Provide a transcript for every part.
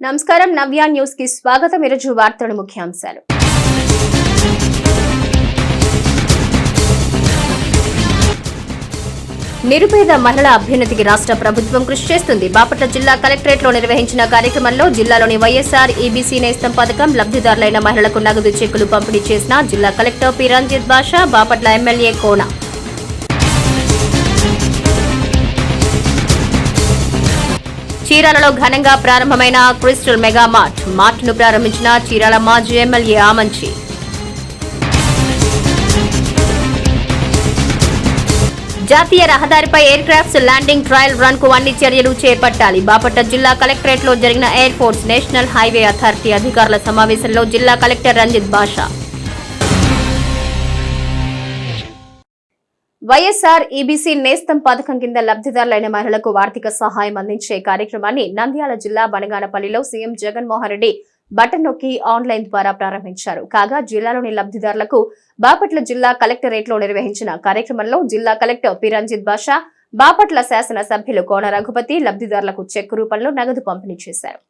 నమస్కారం. నవ్య న్యూస్కి స్వాగతం. ఈరోజు వార్తల ముఖ్యాంశాలు. నిరుపేద మహిళల అభ్యున్నతికి రాష్ట్ర ప్రభుత్వం కృషి చేస్తుంది. బాపట్ల జిల్లా కలెక్టరేట్లో నిర్వహించిన కార్యక్రమంలో జిల్లాలోని వైఎస్ఆర్ ఈబీసీ నేస్తం పథకం లబ్ధిదారులైన మహిళలకు నగదు చెక్కులు పంపిణీ చేసిన జిల్లా collector P. Ranjith Basha Bapatla MLA Kona. చీరాలలో ఘనంగా ప్రారంభమైన క్రిస్టల్ మెగా మార్ట్. మార్ట్ను ప్రారంభించిన చీరాల మాజీ ఎమ్మెల్యే ఆమంచి. జాతీయ రహదారిపై ఎయిర్ క్రాఫ్ట్స్ ల్యాండింగ్ ట్రయల్ రన్కు అన్ని చర్యలు చేపట్టాలి. బాపట్ల జిల్లా కలెక్టరేట్లో జరిగిన air force national highway authority అధికారుల సమావేశంలో జిల్లా కలెక్టర్ రంజిత్ బాషా. వైఎస్ఆర్ ఈబీసీ నేస్తం పథకం కింద లబ్ధిదారులైన మహిళలకు ఆర్థిక సహాయం అందించే కార్యక్రమాన్ని నంద్యాల జిల్లా బనగానపల్లిలో సీఎం జగన్మోహన్ రెడ్డి బటన్ నొక్కి ఆన్లైన్ ద్వారా ప్రారంభించారు. కాగా జిల్లాలోని లబ్ధిదారులకు బాపట్ల జిల్లా కలెక్టరేట్లో నిర్వహించిన కార్యక్రమంలో జిల్లా కలెక్టర్ పిరంజిత్ బాషా బాపట్ల శాసన సభ్యులు కోన రఘుపతి లబ్ధిదారులకు చెక్కు రూపంలో నగదు పంపిణీ చేశారు.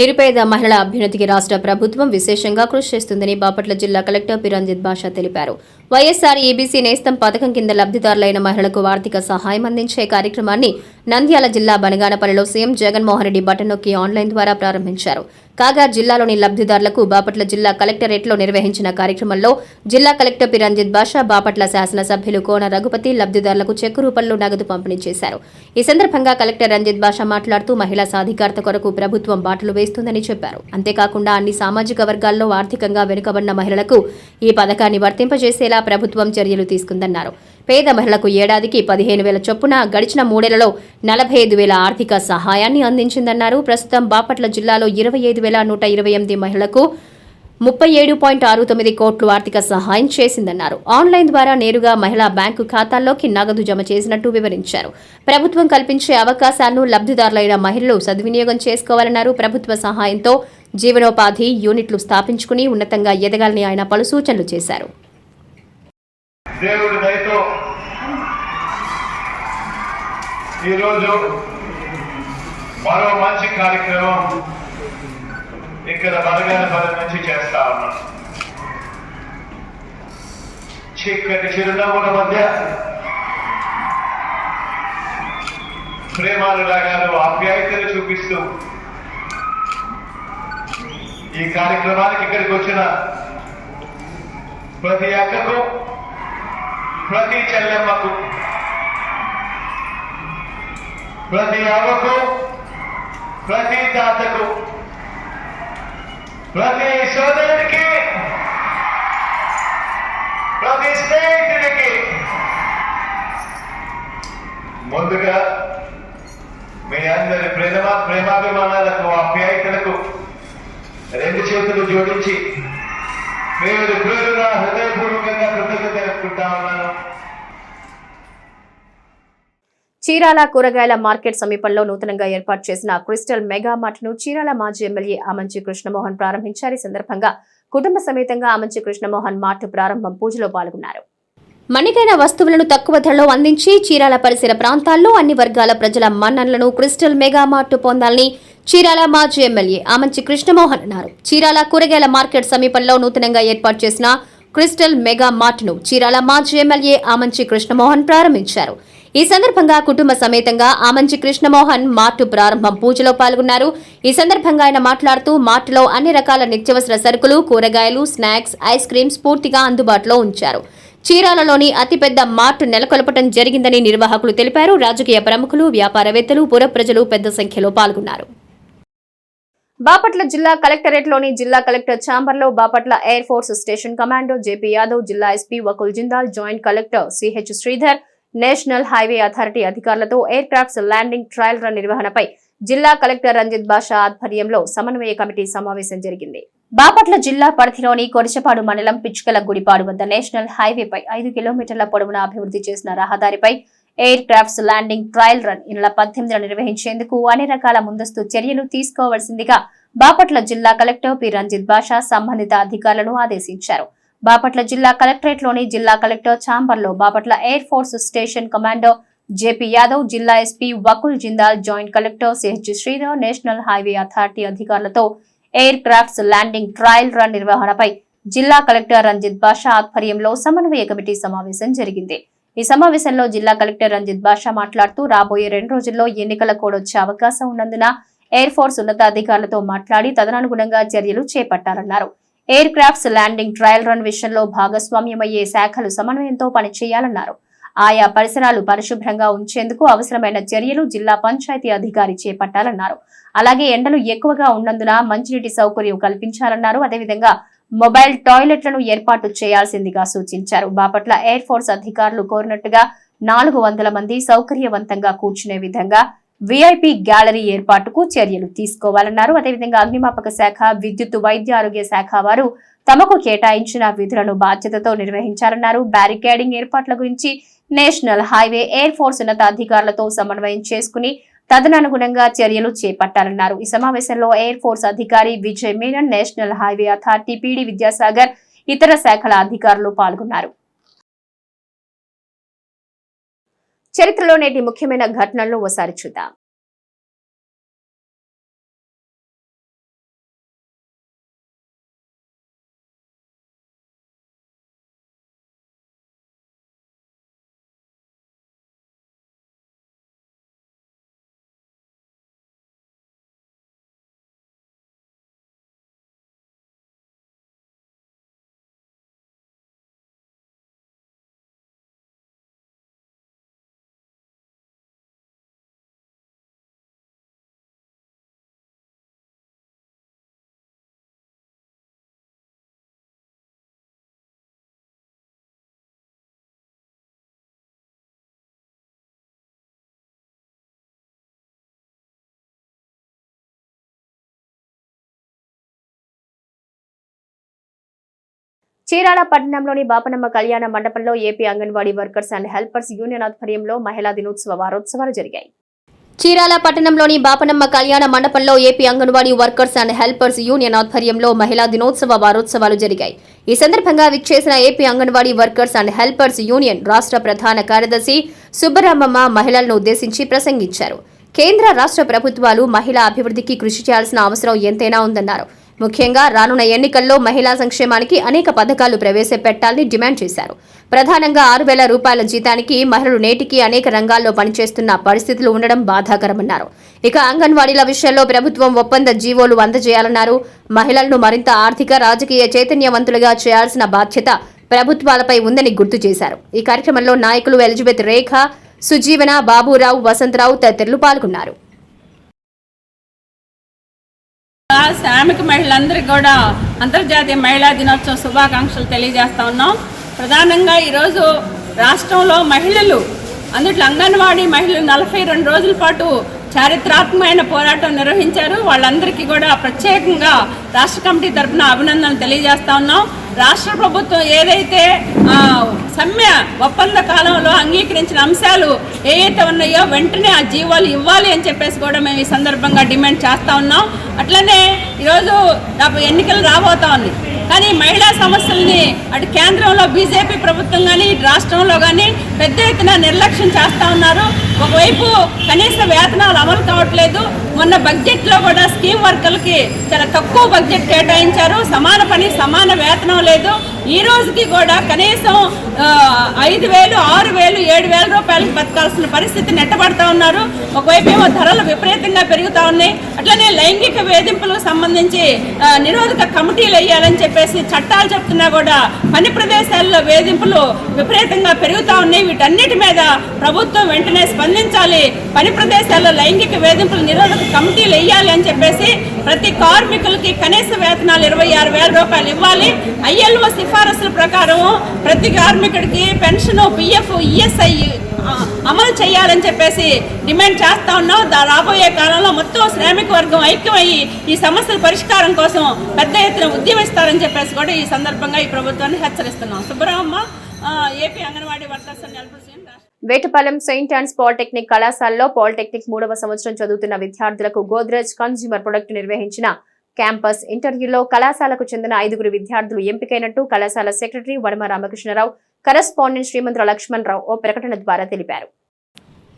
నిరుపేద మహిళల అభ్యున్నతికి రాష్ట్ర ప్రభుత్వం విశేషంగా కృషి చేస్తుందని బాపట్ల జిల్లా కలెక్టర్ పిరంజిత్ బాషా తెలిపారు. వైఎస్ఆర్ ఈబీసీ నేస్తం పథకం కింద లబ్ధిదారులైన మహిళలకు ఆర్థిక సహాయం అందించే కార్యక్రమాన్ని నంద్యాల జిల్లా బనగానపల్లిలో సీఎం జగన్మోహన్ రెడ్డి బటన్ నొక్కి ఆన్లైన్ ద్వారా ప్రారంభించారు. కాగా జిల్లాలోని లబ్ధిదారులకు బాపట్ల జిల్లా కలెక్టరేట్లో నిర్వహించిన కార్యక్రమంలో జిల్లా కలెక్టర్ పి రంజిత్ బాషా బాపట్ల శాసనసభ్యులు కోన రఘుపతి లబ్ధిదారులకు చెక్కు రూపంలో నగదు పంపిణీ చేశారు. ఈ సందర్భంగా కలెక్టర్ రంజిత్ బాషా మాట్లాడుతూ మహిళా సాధికారత కొరకు ప్రభుత్వం బాటలు వేస్తుందని చెప్పారు. అంతేకాకుండా అన్ని సామాజిక వర్గాల్లో ఆర్థికంగా వెనుకబడిన మహిళలకు ఈ పథకాన్ని వర్తింపజేసేలా ప్రభుత్వం చర్యలు తీసుకుందన్నారు. పేద మహిళలకు ఏడాదికి పదిహేను వేల చొప్పున గడిచిన మూడేళ్ళలో నలభై ఐదు వేల ఆర్థిక సహాయాన్ని అందించిందన్నారు. ప్రస్తుతం బాపట్ల జిల్లాలో ఇరవై ఐదు వేల నూట ఇరవై ఎనిమిది మహిళలకు ముప్పై ఏడు పాయింట్ ఆరు తొమ్మిది కోట్లు ఆర్థిక సహాయం చేసిందన్నారు. ఆన్లైన్ ద్వారా నేరుగా మహిళా బ్యాంకు ఖాతాల్లోకి నగదు జమ చేసినట్టు వివరించారు. ప్రభుత్వం కల్పించే అవకాశాలను లబ్ధిదారులైన మహిళలు సద్వినియోగం చేసుకోవాలన్నారు. ప్రభుత్వ సహాయంతో జీవనోపాధి యూనిట్లు స్థాపించుకుని ఉన్నతంగా ఎదగాలని ఆయన పలు సూచనలు చేశారు. దేవుడి దయతో ఈరోజు మరో మంచి కార్యక్రమం ఇక్కడ బలగానపల్లి నుంచి చేస్తా ఉన్నాం. చీకటి చిరునవ్వుల మధ్య ప్రేమాలు ప్రేమానురాగాలు ఆప్యాయతలు చూపిస్తూ ఈ కార్యక్రమానికి ఇక్కడికి వచ్చిన ప్రతి అక్కకు ప్రతి చెల్లెమ్మకు ప్రతి అవ్వకు ప్రతి తాతకు ప్రతి సోదరుడికి ప్రతి స్నేహితుడికి ముందుగా మీ అందరి ప్రేమ ప్రేమాభిమానాలకు ఆప్యాయతలకు రెండు చేతులు జోడించి పేరు పేరుగా హృదయపూర్వకంగా ఉన్నాను చీరాల కూరగాయల మార్కెట్ సమీపంలో నూతనంగా ఏర్పాటు చేసిన క్రిస్టల్ మెగా మార్ట్ను చీరాల మాజీ ఎమ్మెల్యే ఆమంచి కృష్ణమోహన్ ప్రారంభించారు. ఈ సందర్భంగా కుటుంబ సమేతంగా ఆమంచి కృష్ణమోహన్ మార్ట్ ప్రారంభం పూజలో పాల్గొన్నారు. మన్నికైన వస్తువులను తక్కువ ధరలో అందించి చీరాల పరిసర ప్రాంతాల్లో అన్ని వర్గాల ప్రజల మన్ననలను క్రిస్టల్ మెగా మార్ట్ పొందాలని చీరాల మాజీ ఎమ్మెల్యే ఆమంచి కృష్ణమోహన్ అన్నారు. చీరాల కూరగాయల మార్కెట్ సమీపంలో నూతనంగా ఏర్పాటు చేసిన క్రిస్టల్ మెగా మార్ట్ను చీరాల మాజీ ఎమ్మెల్యే ఆమంచి కృష్ణమోహన్ ప్రారంభించారు. ఈ సందర్భంగా కుటుంబ సమేతంగా ఆమంచి కృష్ణమోహన్ మార్టు ప్రారంభం పూజలో పాల్గొన్నారు. ఈ సందర్భంగా ఆయన మాట్లాడుతూ మార్టులో అన్ని రకాల నిత్యవసర సరుకులు కూరగాయలు స్నాక్స్ ఐస్ క్రీమ్స్ పూర్తిగా అందుబాటులో ఉంచారు. చీరాలలోని అతిపెద్ద మార్ట్ నెలకొల్పటం జరిగిందని నిర్వాహకులు తెలిపారు. రాజకీయ ప్రముఖులు వ్యాపారవేత్తలు పుర ప్రజలు పెద్ద సంఖ్యలో పాల్గొన్నారు. బాపట్ల జిల్లా కలెక్టరేట్లోని జిల్లా కలెక్టర్ ఛాంబర్లో Bapatla air force station commando JP Yadav జిల్లా SP Vakul Jindal joint collector CH Sridhar national highway authority అధికారులతో air crafts landing trial run నిర్వహణపై జిల్లా కలెక్టర్ రంజిత్ బాషా ఆధ్వర్యంలో సమన్వయ కమిటీ సమావేశం జరిగింది. బాపట్ల జిల్లా పరిధిలోని కొరిచపాడు మండలం పిచ్చుకల గుడిపాడు వద్ద నేషనల్ హైవేపై ఐదు కిలోమీటర్ల పొడవున అభివృద్ధి చేసిన రహదారిపై air crafts landing trial run ఈ నెల నిర్వహించేందుకు అన్ని రకాల ముందస్తు చర్యలు తీసుకోవాల్సిందిగా బాపట్ల జిల్లా కలెక్టర్ పి. రంజిత్ బాషా సంబంధిత అధికారులను ఆదేశించారు. బాపట్ల జిల్లా కలెక్టరేట్లోని జిల్లా కలెక్టర్ ఛాంబర్లో Bapatla air force station commando JP Yadav జిల్లా SP Vakul Jindal joint collector CH Sridhar national highway authority అధికారులతో air crafts landing trial run నిర్వహణపై జిల్లా కలెక్టర్ రంజిత్ బాషా ఆధ్వర్యంలో సమన్వయ కమిటీ సమావేశం జరిగింది. ఈ సమావేశంలో జిల్లా కలెక్టర్ రంజిత్ బాషా మాట్లాడుతూ రాబోయే రెండు రోజుల్లో ఎన్నికల కోడ్ వచ్చే అవకాశం ఉన్నందున ఎయిర్ ఫోర్స్ ఉన్నతాధికారులతో మాట్లాడి తదనుగుణంగా చర్యలు చేపట్టాలన్నారు. Air crafts landing trial run విషయంలో భాగస్వామ్యమయ్యే శాఖలు సమన్వయంతో పనిచేయాలన్నారు. ఆయా పరిసరాలు పరిశుభ్రంగా ఉంచేందుకు అవసరమైన చర్యలు జిల్లా పంచాయతీ అధికారి చేపట్టాలన్నారు. అలాగే ఎండలు ఎక్కువగా ఉన్నందున మంచినీటి సౌకర్యం కల్పించాలన్నారు. అదేవిధంగా మొబైల్ టాయిలెట్లను ఏర్పాటు చేయాల్సిందిగా సూచించారు. బాపట్ల ఎయిర్ ఫోర్స్ అధికారులు కోరినట్టుగా నాలుగు వందల మంది సౌకర్యవంతంగా కూర్చునే విధంగా విఐపి గ్యాలరీ ఏర్పాటుకు చర్యలు తీసుకోవాలన్నారు. అదేవిధంగా అగ్నిమాపక శాఖ విద్యుత్ వైద్య ఆరోగ్య శాఖ వారు తమకు కేటాయించిన విధులను బాధ్యతతో నిర్వహించారన్నారు. బ్యారికేడింగ్ ఏర్పాట్ల గురించి నేషనల్ హైవే ఎయిర్ ఫోర్స్ ఉన్నతాధికారులతో సమన్వయం చేసుకుని తదనుగుణంగా చర్యలు చేపట్టాలన్నారు. ఈ సమావేశంలో ఎయిర్ ఫోర్స్ అధికారి Vijay Menon national highway authority PD Vidyasagar ఇతర శాఖల అధికారులు పాల్గొన్నారు. చరిత్రలో నేటి ముఖ్యమైన ఘటనలను ఓసారి చూద్దాం. చీరాల పట్టణంలోని బాపనమ్మ కళ్యాణ మండపంలో AP anganwadi workers and helpers union ఆధ్వర్యంలో మహిళా దినోత్సవ వారోత్సవాలు జరిగాయి. చీరాల పట్టణంలోని బాపనమ్మ కళ్యాణ మండపంలో AP anganwadi workers and helpers union ఆధ్వర్యంలో మహిళా దినోత్సవ వారోత్సవాలు జరిగాయి. ఈ సందర్భంగా విచ్చేసిన AP anganwadi workers and helpers union రాష్ట్ర ప్రధాన కార్యదర్శి సుబ్బరామమ్మ మహిళలను ఉద్దేశించి ప్రసంగించారు. కేంద్ర రాష్ట్ర ప్రభుత్వాలు మహిళా అభివృద్ధికి కృషి చేయాల్సిన అవసరం ఎంతైనా ఉందన్నారు. ముఖ్యంగా రానున్న ఎన్నికల్లో మహిళా సంక్షేమానికి అనేక పథకాలు ప్రవేశపెట్టాలని డిమాండ్ చేశారు. ప్రధానంగా ఆరు వేల రూపాయల జీతానికి మహిళలు నేటికి అనేక రంగాల్లో పనిచేస్తున్న పరిస్థితులు ఉండడం బాధాకరమన్నారు. ఇక అంగన్వాడీల విషయంలో ప్రభుత్వం ఒప్పంద జీవోలు అందజేయాలన్నారు. మహిళలను మరింత ఆర్థిక రాజకీయ చైతన్యవంతులుగా చేయాల్సిన బాధ్యత ప్రభుత్వాలపై ఉందని గుర్తు చేశారు. ఈ కార్యక్రమంలో నాయకులు ఎలిజబెత్ రేఖ సుజీవన బాబురావు వసంతరావు తదితరులు పాల్గొన్నారు. శ్రామిక మహిళలందరికీ కూడా అంతర్జాతీయ మహిళా దినోత్సవ శుభాకాంక్షలు తెలియజేస్తా ఉన్నాం. ప్రధానంగా ఈరోజు రాష్ట్రంలో మహిళలు అందుట్లో అంగన్వాడీ మహిళలు నలభై రెండు రోజుల పాటు చారిత్రాత్మకమైన పోరాటం నిర్వహించారు. వాళ్ళందరికీ కూడా ప్రత్యేకంగా రాష్ట్ర కమిటీ తరఫున అభినందనలు తెలియజేస్తా ఉన్నాం. రాష్ట్ర ప్రభుత్వం ఏదైతే సమ్మె ఒప్పంద కాలంలో అంగీకరించిన అంశాలు ఏవైతే ఉన్నాయో వెంటనే ఆ జీవాలు ఇవ్వాలి అని చెప్పేసి కూడా మేము ఈ సందర్భంగా డిమాండ్ చేస్తూ ఉన్నాం. అట్లనే ఈరోజు నాకు ఎన్నికలు రాబోతా ఉంది కానీ మహిళా సమస్యల్ని అటు కేంద్రంలో బీజేపీ ప్రభుత్వం కానీ రాష్ట్రంలో కానీ పెద్ద ఎత్తున నిర్లక్ష్యం చేస్తూ ఉన్నారు. ఒకవైపు కనీస వేతనాలు అమలు కావట్లేదు. మొన్న బడ్జెట్లో కూడా స్కీమ్ వర్కర్లకి చాలా తక్కువ బడ్జెట్ కేటాయించారు. సమాన పని సమాన వేతనం లేదు. ఈ రోజుకి కూడా కనీసం ఐదు వేలు ఆరు వేలు ఏడు వేల రూపాయలకు బతకాల్సిన పరిస్థితి నెట్టబడతా ఉన్నారు. ఒకవైపు ఏమో ధరలు విపరీతంగా పెరుగుతా ఉన్నాయి. అట్లనే లైంగిక వేధింపులకు సంబంధించి నిరోధక కమిటీలు వేయాలని చెప్పేసి చట్టాలు చెప్తున్నా కూడా పని ప్రదేశాల్లో వేధింపులు విపరీతంగా పెరుగుతా ఉన్నాయి. వీటన్నిటి మీద ప్రభుత్వం వెంటనే స్పందించాలి. పని ప్రదేశాల్లో లైంగిక వేధింపులు నిరోధక కమిటీలు వేయాలి అని చెప్పేసి ప్రతి కార్మికులకి కనీస వేతనాలు ఇరవై ఆరు వేల రూపాయలు ఇవ్వాలి. ఐఎల్ఓ సిఫారసుల ప్రకారం ప్రతి కార్మికుడికి పెన్షన్ పిఎఫ్ ఈఎస్ఐ అమలు చేయాలని చెప్పేసి డిమాండ్ చేస్తా ఉన్నాం. దా రాబోయే కాలంలో మొత్తం శ్రామిక వర్గం ఐక్యమయ్యి ఈ సమస్యల పరిష్కారం కోసం పెద్ద ఎత్తున ఉద్యమిస్తారని చెప్పేసి కూడా ఈ సందర్భంగా ఈ ప్రభుత్వాన్ని హెచ్చరిస్తున్నాం. Subrahma AP anganwadi workers and Vetapalem Saint Ann's polytechnic కళాశాలలో పాలిటెక్నిక్ మూడవ సంవత్సరం చదువుతున్న విద్యార్థులకు గోద్రేజ్ కన్స్యూమర్ ప్రొడక్ట్ నిర్వహించిన క్యాంపస్ ఇంటర్వ్యూలో కళాశాలకు చెందిన ఐదుగురు విద్యార్థులు ఎంపికైనట్టు కళాశాల సెక్రటరీ వడమ రామకృష్ణరావు కరస్పాండెంట్ శ్రీమంతుల లక్ష్మణరావు ఓ ప్రకటన ద్వారా తెలిపారు.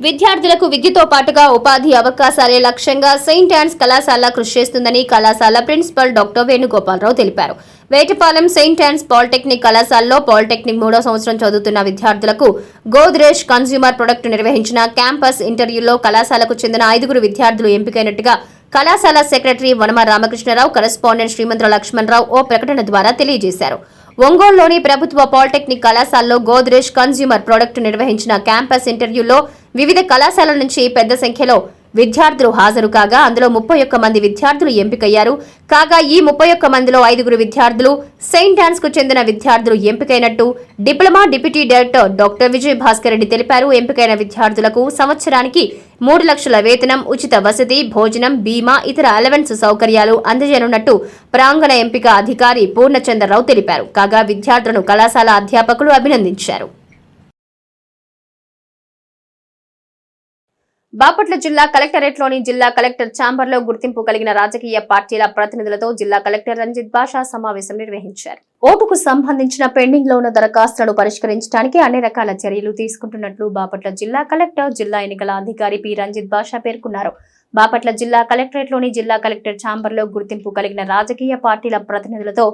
విద్యార్థులకు విద్యతో పాటుగా ఉపాధి అవకాశాలే లక్ష్యంగా సెయింట్ యాన్స్ కళాశాల కృషి చేస్తుందని కళాశాల ప్రిన్సిపల్ డాక్టర్ వేణుగోపాలరావు తెలిపారు. వేటపాలెం సెయింట్ యాన్స్ పాలిటెక్నిక్ కళాశాలలో పాలిటెక్నిక్ మూడో సంవత్సరం చదువుతున్న విద్యార్థులకు గోద్రేజ్ కన్స్యూమర్ ప్రొడక్ట్ నిర్వహించిన క్యాంపస్ ఇంటర్వ్యూలో కళాశాలకు చెందిన ఐదుగురు విద్యార్థులు ఎంపికైనట్టుగా కళాశాల సెక్రటరీ వనమ రామకృష్ణరావు కరెస్పాండెంట్ శ్రీమంతుల లక్ష్మణరావు ఓ ప్రకటన ద్వారా తెలియజేశారు. ఒంగోలులోని ప్రభుత్వ పాలిటెక్నిక్ కళాశాలలో గోద్రేజ్ కన్స్యూమర్ ప్రొడక్ట్ నిర్వహించిన క్యాంపస్ ఇంటర్వ్యూలో వివిధ కళాశాలల నుంచి పెద్ద సంఖ్యలో విద్యార్థులు హాజరు కాగా అందులో ముప్పై ఒక్క మంది విద్యార్థులు ఎంపికయ్యారు. కాగా ఈ ముప్పై ఒక్క మందిలో ఐదుగురు విద్యార్థులు సెయింట్ డాన్స్కు చెందిన విద్యార్థులు ఎంపికైనట్టు diploma deputy director doctor Vijay Bhaskar Reddy తెలిపారు. ఎంపికైన విద్యార్థులకు సంవత్సరానికి మూడు లక్షల వేతనం ఉచిత వసతి భోజనం బీమా ఇతర అలవెన్స్ సౌకర్యాలు అందజేయనున్నట్టు ప్రాంగణ ఎంపిక అధికారి పూర్ణచంద్రరావు తెలిపారు. కాగా విద్యార్థులను కళాశాల అధ్యాపకులు అభినందించారు. బాపట్ల జిల్లా కలెక్టరేట్లోని జిల్లా కలెక్టర్ ఛాంబర్లో గుర్తింపు కలిగిన రాజకీయ పార్టీల ప్రతినిధులతో జిల్లా కలెక్టర్ రంజిత్ బాషా సమావేశం నిర్వహించారు. ఓటుకు సంబంధించిన పెండింగ్లో ఉన్న దరఖాస్తులను పరిష్కరించడానికి అన్ని రకాల చర్యలు తీసుకుంటున్నట్లు బాపట్ల జిల్లా కలెక్టర్ జిల్లా ఎన్నికల అధికారి పి. రంజిత్ బాషా పేర్కొన్నారు. బాపట్ల జిల్లా కలెక్టరేట్లోని జిల్లా కలెక్టర్ ఛాంబర్లో గుర్తింపు కలిగిన రాజకీయ పార్టీల ప్రతినిధులతో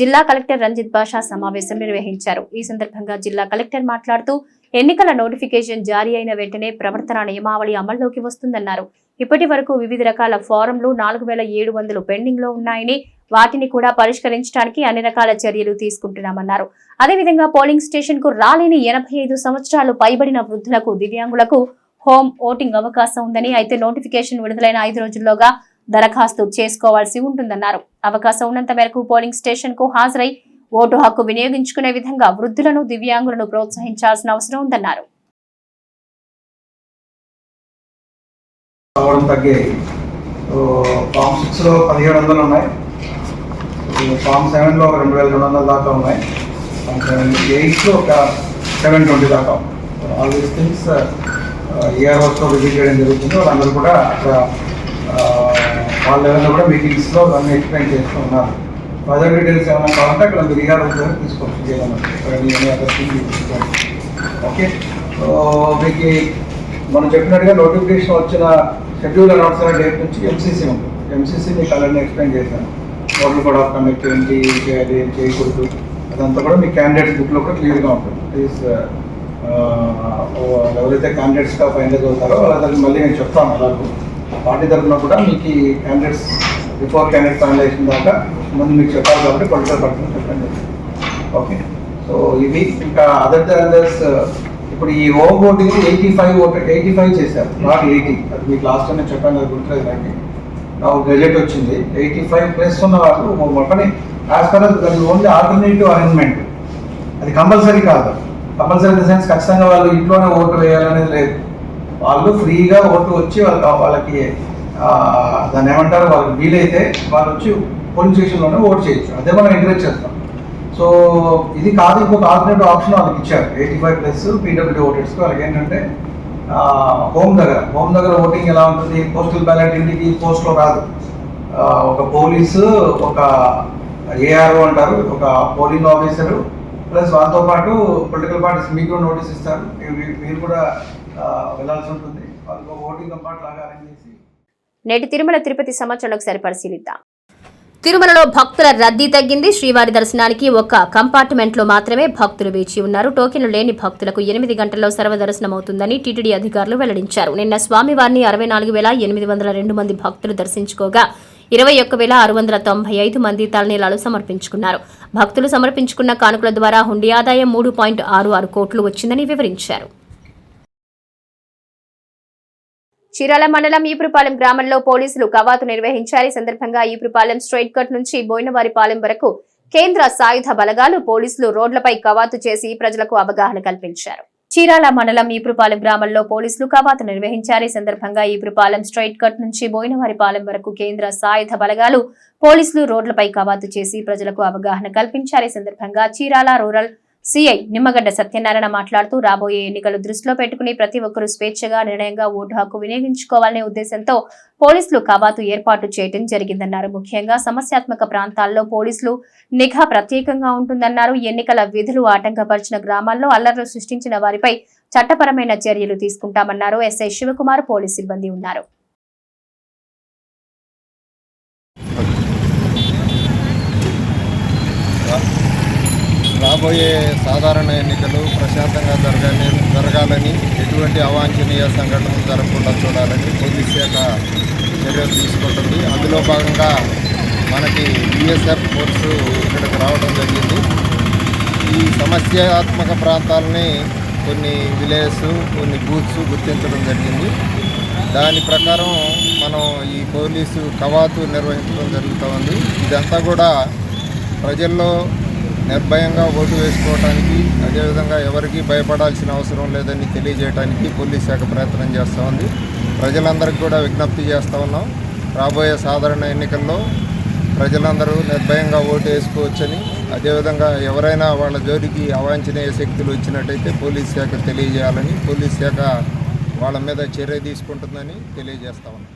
జిల్లా కలెక్టర్ రంజిత్ బాషా సమావేశం నిర్వహించారు. ఈ సందర్భంగా జిల్లా కలెక్టర్ మాట్లాడుతూ ఎన్నికల నోటిఫికేషన్ జారీ అయిన వెంటనే ప్రవర్తన నియమావళి అమల్లోకి వస్తుందన్నారు. ఇప్పటి వరకు వివిధ రకాల ఫారంలు నాలుగు వేల ఏడు వందలు పెండింగ్లో ఉన్నాయని వాటిని కూడా పరిష్కరించడానికి అన్ని రకాల చర్యలు తీసుకుంటున్నామన్నారు. అదేవిధంగా పోలింగ్ స్టేషన్కు రాలేని ఎనభై ఐదు సంవత్సరాలు పైబడిన వృద్ధులకు దివ్యాంగులకు హోమ్ ఓటింగ్ అవకాశం ఉందని అయితే నోటిఫికేషన్ విడుదలైన ఐదు రోజుల్లోగా దరఖాస్తు చేసుకోవాల్సి ఉంటుందన్నారు. అవకాశం ఉన్నంత మేరకు పోలింగ్ స్టేషన్కు హాజరై ఓటు హక్కు వినియోగించుకునే విధంగా వృద్ధులను దివ్యాంగులను ప్రోత్సహించాల్సిన అవసరం ఉందన్నారు. రావడం తగ్గాయి ఫామ్ సిక్స్లో పదిహేడు వందలు ఉన్నాయి. ఫామ్ సెవెన్లో ఒక రెండు వేల రెండు వందల దాకా ఉన్నాయి. ఫామ్ ఎయిట్లో ఒక సెవెన్ ట్వంటీ దాకా ఆల్ దీస్ థింగ్స్ ఈఆర్ఓస్తో విజిట్ చేయడం జరుగుతుంది. వాళ్ళందరూ కూడా అక్కడ ఆ, వాళ్ళ లెవెల్లో కూడా మీటింగ్స్లో అన్నీ ఎక్స్ప్లెయిన్ చేస్తూ ఉన్నారు. ప్రాజెక్ట్ డీటెయిల్స్ ఏమైనా కావాలంటే అక్కడ మీరు ఈఆర్ ద్వారా తీసుకొచ్చి చేయమన్నారు ఓకే సో మీకు మనం చెప్పినట్టుగా నోటిఫికేషన్ వచ్చిన షెడ్యూల్ అనౌన్స్ అయిన డేట్ నుంచి ఎంసీసీ ఉంటుంది ఎంసీసీ మీకు అలానే ఎక్స్ప్లెయిన్ చేశాను. మోడల్ కోడ్ ఆఫ్ కండక్ట్ ఏంటి ఏం చేయాలి ఏం చేయకూడదు. అదంతా కూడా మీ క్యాండిడేట్స్ బుక్లో కూడా క్లియర్గా ఉంటుంది. ప్లీజ్ uh, uh, ఎవరైతే క్యాండిడేట్స్గా ఫైనల్ అవుతారో వాళ్ళ మళ్ళీ నేను చెప్తాను అలాగే పార్టీ తరఫున కూడా మీకు క్యాండిడేట్స్ బిఫోర్ క్యాండిడేట్ ఫైనలైజేషన్ దాకా ముందు మీకు చెప్పాలి కాబట్టి పొలిటికల్ పడుతుంది చెప్పండి. ఓకే సో ఇవి ఇంకా అదర్ అదర్స్ ఇప్పుడు ఈ home voting eighty five voter eighty five చేశారు. నాట్ ఎయిటీ అది మీకు లాస్ట్ టైం చెప్పాను అది గుర్తులేదు రండి నాకు గెజెట్ వచ్చింది. ఎయిటీ ఫైవ్ ప్లస్ ఉన్న వాళ్ళు ఒకటి యాజ్ పర్ అది ఓన్లీ ఆల్టర్నేటివ్ అరేంజ్మెంట్ అది కంపల్సరీ కాదు. కంపల్సరీ ఇన్ సెన్స్ ఖచ్చితంగా వాళ్ళు ఇంట్లోనే ఓటు వేయాలనేది లేదు. వాళ్ళు ఫ్రీగా ఓటు వచ్చి వాళ్ళకి వాళ్ళకి దాన్ని ఏమంటారు? వాళ్ళకి వీలైతే వాళ్ళు వచ్చి పోలింగ్ స్టేషన్లోనే ఓట్ చేయొచ్చు. అదే మనం ఎంకరేజ్ చేస్తాం. సో ఇది కాదు ఇంకొక ఆల్టర్నేటివ్ ఆప్షన్ వాళ్ళకి ఇచ్చారు. ఎయిటీ ఫైవ్ ప్లస్ పీడబ్ల్యూ ఓటర్స్కి వాళ్ళకి ఏంటంటే హోమ్ దగ్గర హోమ్ దగ్గర ఓటింగ్ ఎలా ఉంటుంది? పోస్టల్ బ్యాలెట్ ఇంటికి పోస్ట్లో రాదు ఒక పోలీసు ఒక ఏఆర్ఓ అంటారు ఒక పోలింగ్ ఆఫీసరు ప్లస్ వాళ్ళతో పాటు పొలిటికల్ పార్టీస్ మీకు కూడా నోటీస్ ఇస్తారు. మీరు- కూడా వెళ్ళాల్సి ఉంటుంది. వాళ్ళకి ఒక ఓటింగ్ కంపార్ట్ లాగా అరేంజ్ చేసి నేటి తిరుమల తిరుపతి సమాచారం ఒకసారి పరిశీలిద్దాం తిరుమలలో భక్తుల రద్దీ తగ్గింది. శ్రీవారి దర్శనానికి ఒక కంపార్ట్మెంట్లో మాత్రమే భక్తులు వేచి ఉన్నారు. టోకెన్లు లేని భక్తులకు ఎనిమిది గంటల్లో సర్వదర్శనం అవుతుందని టీటీడీ అధికారులు వెల్లడించారు. నిన్న స్వామివారిని అరవై నాలుగు వేల ఎనిమిది వందల రెండు మంది భక్తులు దర్శించుకోగా ఇరవై ఒక్క వేల ఆరు వందల తొంభై ఐదు మంది తలనీలాలు సమర్పించుకున్నారు. భక్తులు సమర్పించుకున్న కానుకల ద్వారా హుండీ ఆదాయం మూడు పాయింట్ ఆరు ఆరు కోట్లు వచ్చిందని వివరించారు. చీరాల మండలం ఈపురపాలెం గ్రామంలో పోలీసులు కవాతు నిర్వహించారు. ఈ సందర్భంగా ఈపురపాలెం స్ట్రైట్ కట్ నుంచి బోయినవారిపాలెం వరకు కేంద్ర సాయుధ బలగాలు పోలీసులు రోడ్లపై కవాతు చేసి ప్రజలకు అవగాహన కల్పించారు. చీరాల మండలం ఈపురపాలెం గ్రామంలో పోలీసులు కవాతు నిర్వహించారు. ఈ సందర్భంగా ఈపురపాలెం స్ట్రైట్ కట్ నుంచి బోయినవారిపాలెం వరకు కేంద్ర సాయుధ బలగాలు పోలీసులు రోడ్లపై కవాతు చేసి ప్రజలకు అవగాహన కల్పించారు. ఈ సందర్భంగా చీరాల రూరల్ సిఐ నిమ్మగడ్డ సత్యనారాయణ మాట్లాడుతూ రాబోయే ఎన్నికలు దృష్టిలో పెట్టుకుని ప్రతి ఒక్కరూ స్వేచ్ఛగా నిర్ణయంగా ఓటు హక్కు వినియోగించుకోవాలనే ఉద్దేశంతో పోలీసులు కవాతు ఏర్పాటు చేయడం జరిగిందన్నారు. ముఖ్యంగా సమస్యాత్మక ప్రాంతాల్లో పోలీసులు నిఘా ప్రత్యేకంగా ఉంటుందన్నారు. ఎన్నికల విధులు ఆటంకపరిచిన గ్రామాల్లో అల్లర్లు సృష్టించిన వారిపై చట్టపరమైన చర్యలు తీసుకుంటామన్నారు. ఎస్ఐ శివకుమార్ పోలీస్ సిబ్బంది ఉన్నారు. రాబోయే సాధారణ ఎన్నికలు ప్రశాంతంగా జరగాలని జరగాలని ఎటువంటి అవాంఛనీయ సంఘటనలు జరగకుండా చూడాలని పోలీస్ శాఖ చర్యలు తీసుకుంటుంది. అందులో భాగంగా మనకి బిఎస్ఎఫ్ ఫోర్సు ఇక్కడికి రావడం జరిగింది. ఈ సమస్యాత్మక ప్రాంతాలని కొన్ని విలేజ్ కొన్ని బూత్స్ గుర్తించడం జరిగింది. దాని ప్రకారం మనం ఈ పోలీసు కవాతు నిర్వహించడం జరుగుతూ ఉంది ఇదంతా కూడా ప్రజల్లో నిర్భయంగా ఓటు వేసుకోవడానికి అదేవిధంగా ఎవరికి భయపడాల్సిన అవసరం లేదని తెలియజేయడానికి పోలీస్ శాఖ ప్రయత్నం చేస్తూ ఉంది. ప్రజలందరికీ కూడా విజ్ఞప్తి చేస్తూ ఉన్నాం. రాబోయే సాధారణ ఎన్నికల్లో ప్రజలందరూ నిర్భయంగా ఓటు వేసుకోవచ్చని అదేవిధంగా ఎవరైనా వాళ్ళ జోలికి అవాంఛనీయ శక్తులు వచ్చినట్టయితే పోలీస్ శాఖ తెలియజేయాలని పోలీస్ శాఖ వాళ్ళ మీద చర్య తీసుకుంటుందని తెలియజేస్తా ఉన్నాం.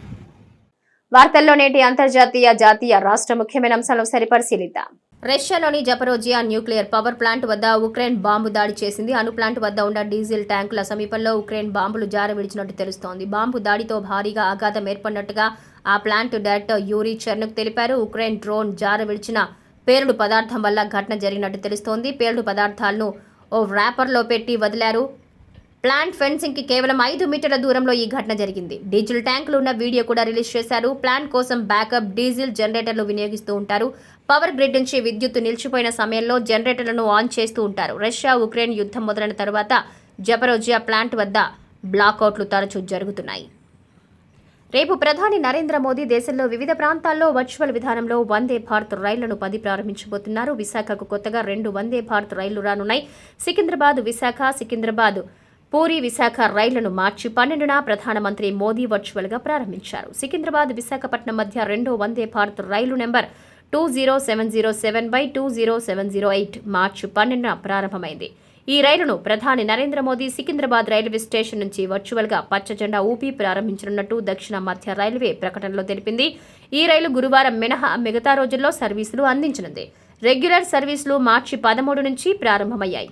వార్తల్లో నేటి అంతర్జాతీయ జాతీయ రాష్ట్ర ముఖ్యమైన అంశాలను సరిపరిశీలిద్దాం. రష్యాలోని జపరోజియా న్యూక్లియర్ పవర్ ప్లాంట్ వద్ద ఉక్రెయిన్ బాంబు దాడి చేసింది. అణు ప్లాంట్ వద్ద ఉన్న డీజిల్ ట్యాంకుల సమీపంలో ఉక్రెయిన్ బాంబులు జార విడిచినట్టు తెలుస్తోంది. బాంబు దాడితో భారీగా ఆఘాతం ఏర్పడినట్టుగా ఆ ప్లాంట్ డైరెక్టర్ యూరీ చెర్నుక్ తెలిపారు. ఉక్రెయిన్ డ్రోన్ జార విడిచిన పేలుడు పదార్థం వల్ల ఘటన జరిగినట్టు తెలుస్తోంది. పేలుడు పదార్థాలను ఓ ర్యాపర్లో పెట్టి వదిలారు. ప్లాంట్ ఫెన్సింగ్కి కేవలం ఐదు మీటర్ల దూరంలో ఈ ఘటన జరిగింది. డీజిల్ ట్యాంకులు ఉన్న వీడియో కూడా రిలీజ్ చేశారు. ప్లాంట్ కోసం బ్యాకప్ డీజిల్ జనరేటర్లు వినియోగిస్తూ ఉంటారు. పవర్ గ్రిడ్ నుంచి విద్యుత్ నిలిచిపోయిన సమయంలో జనరేటర్లను ఆన్ చేస్తూ ఉంటారు. రష్యా ఉక్రెయిన్ యుద్ధం మొదలైన తర్వాత జపరోజియా ప్లాంట్ వద్ద బ్లాకౌట్లు తరచూ జరుగుతున్నాయి. రేపు ప్రధాని నరేంద్ర మోదీ దేశంలో వివిధ ప్రాంతాల్లో వర్చువల్ విధానంలో వందే భారత్ రైళ్ళను పది ప్రారంభించబోతున్నారు. విశాఖకు కొత్తగా రెండు వందే భారత్ రైళ్ళు రానున్నాయి. సికింద్రాబాద్ విశాఖ సికింద్రాబాద్ పూరి విశాఖ రైళ్ళను మార్చి పన్నెండున ప్రధానమంత్రి మోదీ వర్చువల్గా ప్రారంభించారు. సికింద్రాబాద్ విశాఖపట్నం మధ్య రెండో వందే భారత్ రైలు number two zero seven zero seven by two zero seven zero eight మార్చి పన్నెండున ప్రారంభమైంది. ఈ రైలును ప్రధాని నరేంద్ర మోదీ సికింద్రాబాద్ రైల్వే స్టేషన్ నుంచి వర్చువల్గా పచ్చజెండా ఊపి ప్రారంభించనున్నట్టు దక్షిణ మధ్య రైల్వే ప్రకటనలో తెలిపింది. ఈ రైలు గురువారం మినహా మిగతా రోజుల్లో సర్వీసులు అందించనుంది. రెగ్యులర్ సర్వీసులు మార్చి పదమూడు నుంచి ప్రారంభమయ్యాయి.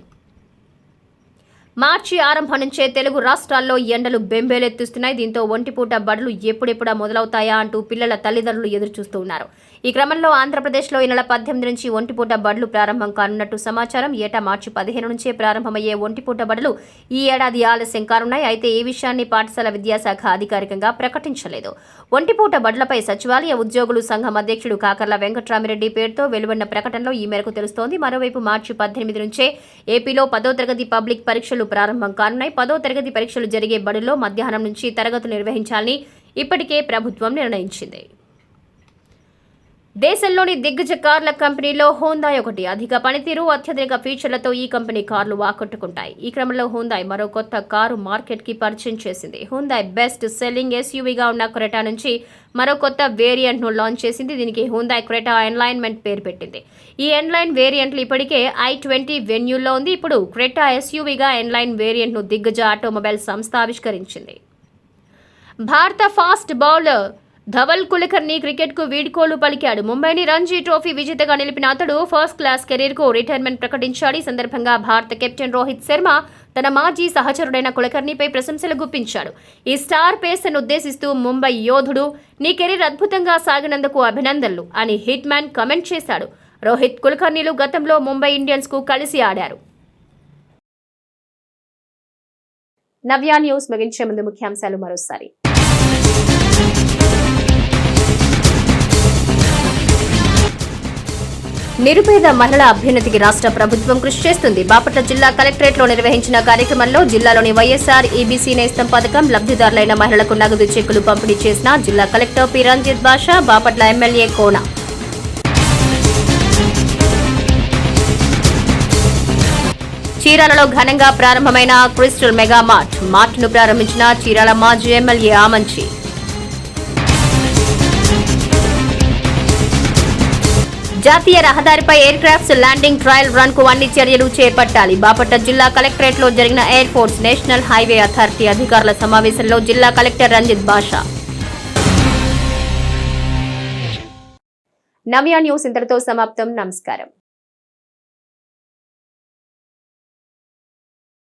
మార్చి ఆరంభం నుంచే తెలుగు రాష్ట్రాల్లో ఎండలు బెంబేలెత్తిస్తున్నాయి. దీంతో ఒంటిపూట బడులు ఎప్పుడెప్పుడా మొదలవుతాయా అంటూ పిల్లల తల్లిదండ్రులు ఎదురుచూస్తూ ఉన్నారు. ఈ క్రమంలో ఆంధ్రప్రదేశ్లో ఈ నెల పద్దెనిమిది నుంచి ఒంటిపూట బడులు ప్రారంభం కానున్నట్టు సమాచారం. ఏటా మార్చి పదిహేను నుంచే ప్రారంభమయ్యే ఒంటిపూట బడులు ఈ ఏడాది ఆలస్యం కానున్నాయి. అయితే ఈ విషయాన్ని పాఠశాల విద్యాశాఖ అధికారికంగా ప్రకటించలేదు. ఒంటిపూట బడులపై సచివాలయ ఉద్యోగులు సంఘం అధ్యక్షుడు కాకర్ల వెంకట్రామిరెడ్డి పేరుతో వెలువడిన ప్రకటనలో ఈ మేరకు తెలుస్తోంది. మరోవైపు మార్చి పద్దెనిమిది నుంచే ఏపీలో పదో తరగతి పబ్లిక్ పరీక్షలు ప్రారంభం కానున్నాయి. పదో తరగతి పరీక్షలు జరిగే బడుల్లో మధ్యాహ్నం నుంచి తరగతులు నిర్వహించాలని ఇప్పటికే ప్రభుత్వం నిర్ణయించింది. దేశంలోని దిగ్గజ కార్ల కంపెనీలో హోందాయ్ ఒకటి. అధిక పనితీరు అత్యధిక ఫీచర్లతో ఈ కంపెనీ కార్లు ఆకట్టుకుంటాయి. ఈ క్రమంలో హోందాయ్ మరో కొత్త కారు మార్కెట్కి పరిచయం చేసింది. హోందాయ్ బెస్ట్ సెల్లింగ్ ఎస్యూవీగా ఉన్న క్రెటా నుంచి మరో కొత్త వేరియంట్ను లాంచ్ చేసింది. దీనికి హోందాయ్ క్రెటా ఎన్లైన్మెంట్ పేరు పెట్టింది. ఈ ఎన్లైన్ వేరియంట్లు ఇప్పటికే ఐ ట్వంటీ వెన్యూల్లో ఉంది. ఇప్పుడు క్రెటా ఎస్యూవీగా ఎన్లైన్ వేరియంట్ను దిగ్గజ ఆటోమొబైల్ సంస్థ ఆవిష్కరించింది. భారత ఫాస్ట్ బౌలర్ ధవల్ కులకర్ణి క్రికెట్కు వీడ్కోలు పలికాడు. ముంబైని రంజీ ట్రోఫీ విజేతగా నిలిపిన అతడు ఫస్ట్ క్లాస్ కెరీర్కు రిటైర్మెంట్ ప్రకటించాడు. ఈ సందర్భంగా భారత కెప్టెన్ రోహిత్ శర్మ తన మాజీ సహచరుడైన కులకర్ణిపై ప్రశంసలు గుప్పించాడు. ఈ స్టార్ పేసర్ను ఉద్దేశిస్తూ ముంబై యోధుడు నీ కెరీర్ అద్భుతంగా సాగినందుకు అభినందనలు అని హిట్ మ్యాన్ కమెంట్ చేశాడు. రోహిత్ కులకర్ణిలు గతంలో ముంబై ఇండియన్స్కు కలిసి ఆడారు. నవ్యా న్యూస్ ముగించే ముందు ముఖ్యాంశాలు మరోసారి. నిరుపేద మహిళల అభ్యున్నతికి రాష్ట్ర ప్రభుత్వం కృషి చేస్తుంది. బాపట్ల జిల్లా కలెక్టరేట్లో నిర్వహించిన కార్యక్రమంలో జిల్లాలోని వైఎస్ఆర్ ఈబీసీ నేస్తం పథకం లబ్ధిదారులైన మహిళలకు నగదు చెక్కులు పంపిణీ చేసిన జిల్లా collector P. Ranjith Basha Bapatla MLA Kona. చీరాలలో ఘనంగా ప్రారంభమైన క్రిస్టల్ మెగా మార్ట్ మార్ట్ను ప్రారంభించిన చీరాల మాజీ ఎమ్మెల్యే ఆమంచి. జాతీయ రహదారిపై ఎయిర్ క్రాఫ్ట్స్ ల్యాండింగ్ ట్రయల్ రన్కు అన్ని చర్యలు చేపట్టాలి. బాపట్ల జిల్లా కలెక్టరేట్లో జరిగిన air force national highway authority అధికారుల సమావేశంలో జిల్లా కలెక్టర్ రంజిత్ బాషా. నవ్య న్యూస్ ఇంతటితో సమాప్తం. నమస్కారం.